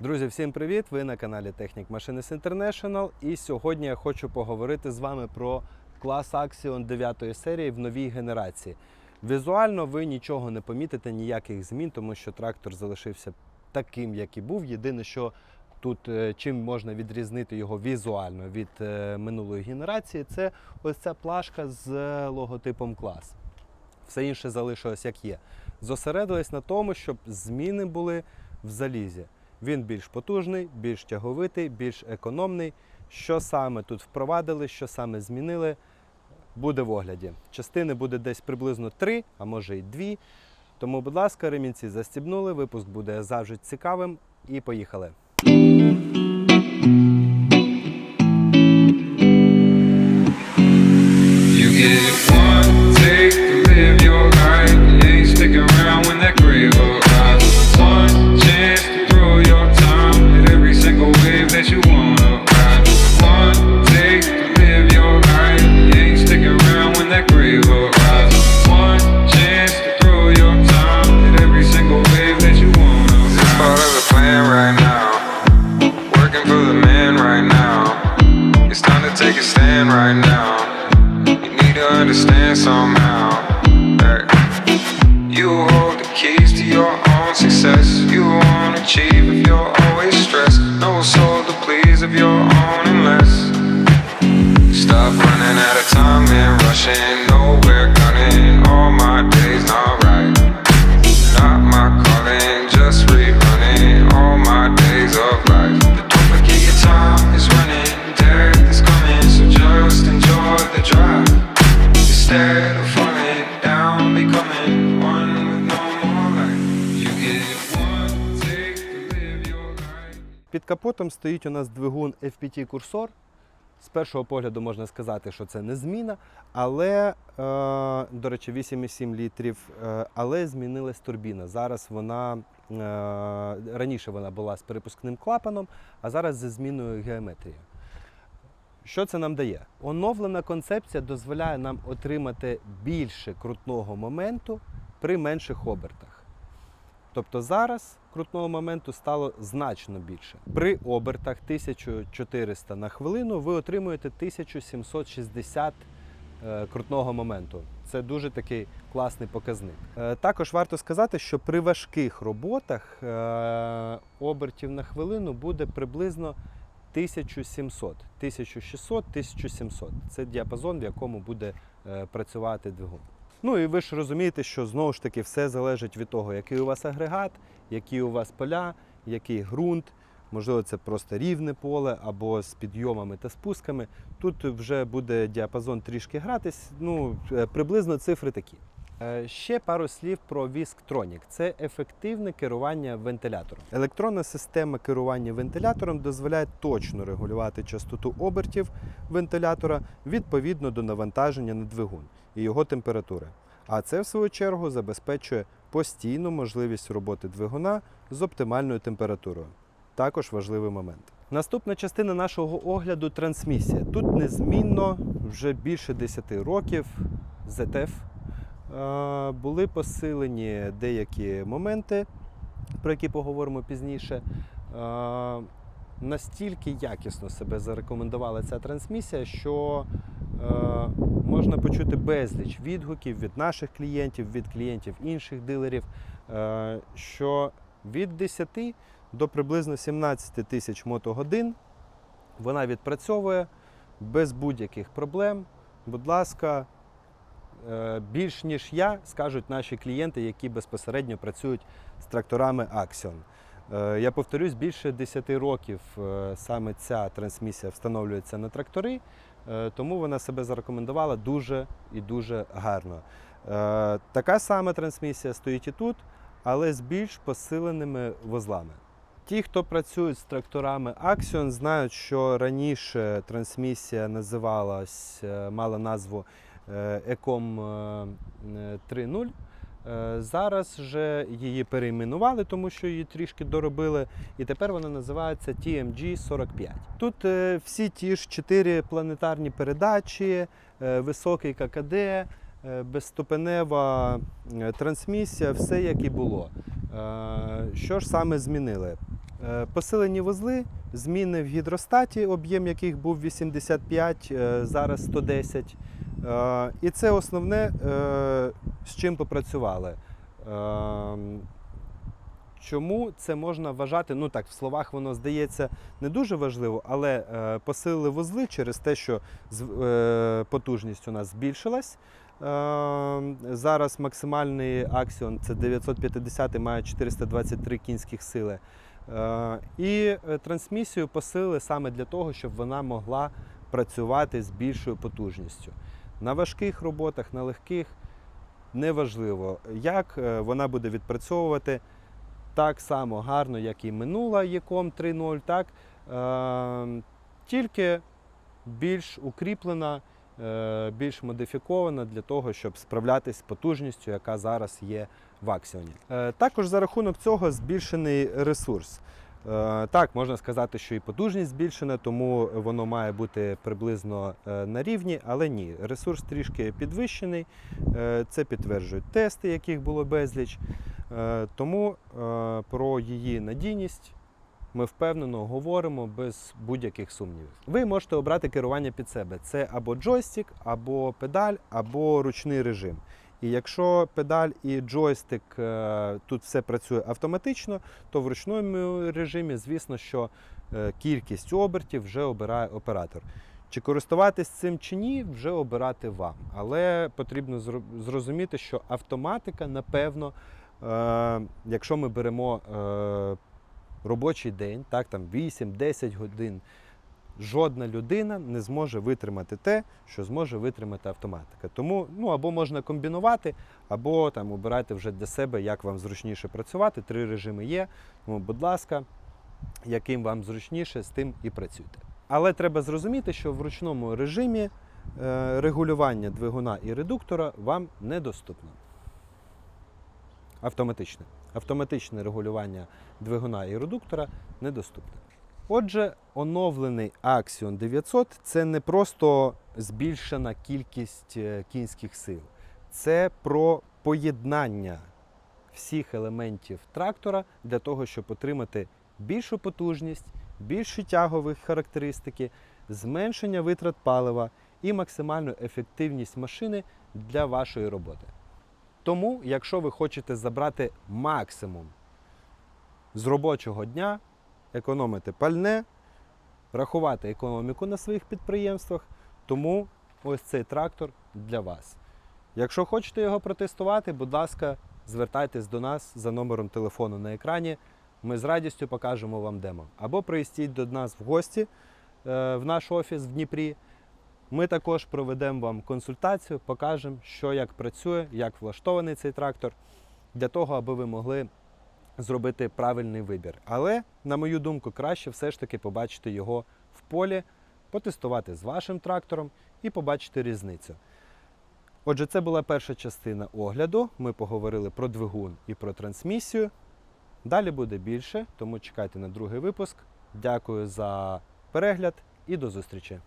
Друзі, всім привіт! Ви на каналі Technic Machines International. І сьогодні я хочу поговорити з вами про клас Axion 9 серії в новій генерації. Візуально ви нічого не помітите, ніяких змін, тому що трактор залишився таким, як і був. Єдине, що тут е, чим можна відрізнити його візуально від е, минулої генерації, це ось ця плашка з е, логотипом клас. Все інше залишилось як є. Зосередились на тому, щоб зміни були в залізі. Він більш потужний, більш тяговитий, більш економний. Що саме тут впровадили, що саме змінили, буде в огляді. Частини буде десь приблизно 3, а може й 2. Тому, будь ласка, ремінці застібнули. Випуск буде завжди цікавим. І поїхали. Somehow you hold the keys to your own success. You won't achieve if you're always stressed. No soul to please of your own unless. Stop running out of time and rushing Під капотом стоїть у нас двигун FPT курсор. З першого погляду можна сказати, що це не зміна, але, е, до речі, 8,7 літрів, е, але змінилась турбіна. Зараз вона е, раніше вона була з перепускним клапаном, а зараз зі зміною геометрії. Що це нам дає? Оновлена концепція дозволяє нам отримати більше крутного моменту при менших обертах. Тобто зараз крутного моменту стало значно більше. При обертах 1400 на хвилину ви отримуєте 1760 е, крутного моменту. Це дуже такий класний показник. Е, Також варто сказати, що при важких роботах е, обертів на хвилину буде приблизно 1700, 1600, 1700. Це діапазон, в якому буде е, працювати двигун. Ну і ви ж розумієте, що знову ж таки все залежить від того, який у вас агрегат, які у вас поля, який ґрунт. Можливо, це просто рівне поле або з підйомами та спусками. Тут вже буде діапазон трішки гратись. Ну, е, приблизно цифри такі. Е, Ще пару слів про Visctronic. Це ефективне керування вентилятором. Електронна система керування вентилятором дозволяє точно регулювати частоту обертів вентилятора відповідно до навантаження на двигун і його температури. А це, в свою чергу, забезпечує постійну можливість роботи двигуна з оптимальною температурою. Також важливий момент. Наступна частина нашого огляду трансмісія. Тут незмінно вже більше 10 років ZF були посилені деякі моменти, про які поговоримо пізніше. Настільки якісно себе зарекомендувала ця трансмісія, що можна почути безліч відгуків від наших клієнтів, від клієнтів інших дилерів, що від 10 до приблизно 17 тисяч мотогодин вона відпрацьовує без будь-яких проблем. Будь ласка, більш ніж я, скажуть наші клієнти, які безпосередньо працюють з тракторами Axion. Е, Я повторюсь, більше 10 років е, саме ця трансмісія встановлюється на трактори, е, тому вона себе зарекомендувала дуже і дуже гарно. Е, Така сама трансмісія стоїть і тут, але з більш посиленими вузлами. Ті, хто працюють з тракторами Axion, знають, що раніше трансмісія називалась, е, мала назву е, Ecom е, 3.0. Е, Зараз же її перейменували, тому що її трішки доробили, і тепер вона називається TMG 45. Тут е, всі ті ж чотири планетарні передачі, е, високий ККД, е, безступенева е, трансмісія, все як і було. Е, Що ж саме змінили? Е, Посилені вузли, зміни в гідростаті, об'єм яких був 85, е, зараз 110. Е, І це основне, е, з чим попрацювали. Е, Чому це можна вважати? Ну так, в словах воно здається не дуже важливо, але посилили вузли через те, що потужність у нас збільшилась. Зараз максимальний аксіон це 950 має 423 кінських сили. І трансмісію посилили саме для того, щоб вона могла працювати з більшою потужністю. На важких роботах, на легких неважливо, як е, вона буде відпрацьовувати так само гарно, як і минула ЄКОМ 3.0, так, е, тільки більш укріплена, е, більш модифікована для того, щоб справлятися з потужністю, яка зараз є в Аксіоні. Е, також за рахунок цього збільшений ресурс. Е, Так, можна сказати, що і потужність збільшена, тому воно має бути приблизно е, на рівні, але ні, ресурс трішки підвищений. Е, Це підтверджують тести, яких було безліч. Тому про її надійність ми впевнено говоримо без будь-яких сумнівів. Ви можете обрати керування під себе. Це або джойстик, або педаль, або ручний режим. І якщо педаль і джойстик е, тут все працює автоматично, то в ручному режимі, звісно, що е, кількість обертів вже обирає оператор. Чи користуватись цим чи ні, вже обирати вам. Але потрібно зрозуміти, що автоматика, напевно, е, якщо ми беремо робочий день, так, там 8-10 годин, жодна людина не зможе витримати те, що зможе витримати автоматика. Тому ну, або можна комбінувати, або там обирайте вже для себе, як вам зручніше працювати. Три режими є. Тому, будь ласка, яким вам зручніше, з тим і працюйте. Але треба зрозуміти, що в ручному режимі е, регулювання двигуна і редуктора вам недоступно. Автоматичне. Автоматичне регулювання двигуна і редуктора недоступне. Отже, оновлений Axion 900 це не просто збільшена кількість е, кінських сил, це про поєднання всіх елементів трактора для того, щоб отримати більшу потужність, більші тягові характеристики, зменшення витрат палива і максимальну ефективність машини для вашої роботи. Тому, якщо ви хочете забрати максимум з робочого дня, економити пальне, рахувати економіку на своїх підприємствах, тому ось цей трактор для вас. Якщо хочете його протестувати, будь ласка, звертайтесь до нас за номером телефону на екрані. Ми з радістю покажемо вам демо. Або приїздіть до нас в гості е, в наш офіс в Дніпрі. Ми також проведемо вам консультацію, покажемо, що як працює, як влаштований цей трактор, для того, аби ви могли зробити правильний вибір. Але, на мою думку, краще все ж таки побачити його в полі, потестувати з вашим трактором і побачити різницю. Отже, це була перша частина огляду. Ми поговорили про двигун і про трансмісію. Далі буде більше, тому чекайте на другий випуск. Дякую за перегляд і до зустрічі!